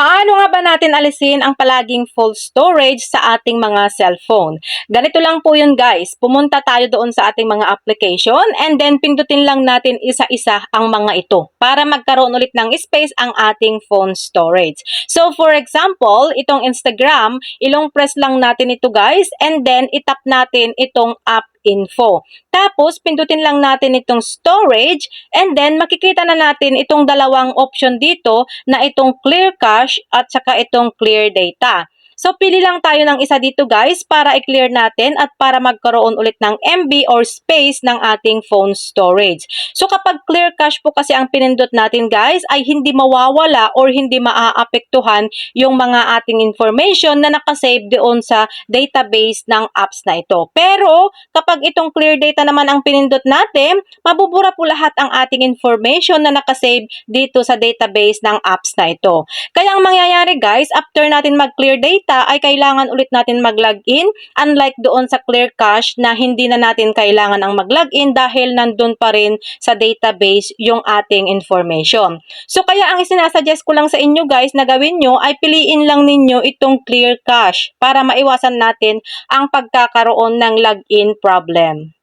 Paano nga ba natin alisin ang palaging full storage sa ating mga cellphone? Ganito lang po yun guys. Pumunta tayo doon sa ating mga application and then pindutin lang natin isa-isa ang mga ito para magkaroon ulit ng space ang ating phone storage. So for example, itong Instagram, ilong press lang natin ito guys and then itap natin itong app info. Tapos, pindutin lang natin itong storage and then makikita na natin itong dalawang option dito na itong clear cache at saka itong clear data. So, pili lang tayo ng isa dito guys para i-clear natin at para magkaroon ulit ng MB or space ng ating phone storage. So, kapag clear cache po kasi ang pinindot natin guys ay hindi mawawala or hindi maaapektuhan yung mga ating information na nakasave doon sa database ng apps na ito. Pero, kapag itong clear data naman ang pinindot natin, mabubura po lahat ang ating information na nakasave dito sa database ng apps na ito. Kaya ang mangyayari guys, after natin mag-clear data, ay kailangan ulit natin mag-login unlike doon sa clear cache na hindi na natin kailangan ang mag-login dahil nandun pa rin sa database yung ating information. So kaya ang isinasuggest ko lang sa inyo guys na gawin nyo ay piliin lang ninyo itong clear cache para maiwasan natin ang pagkakaroon ng login problem.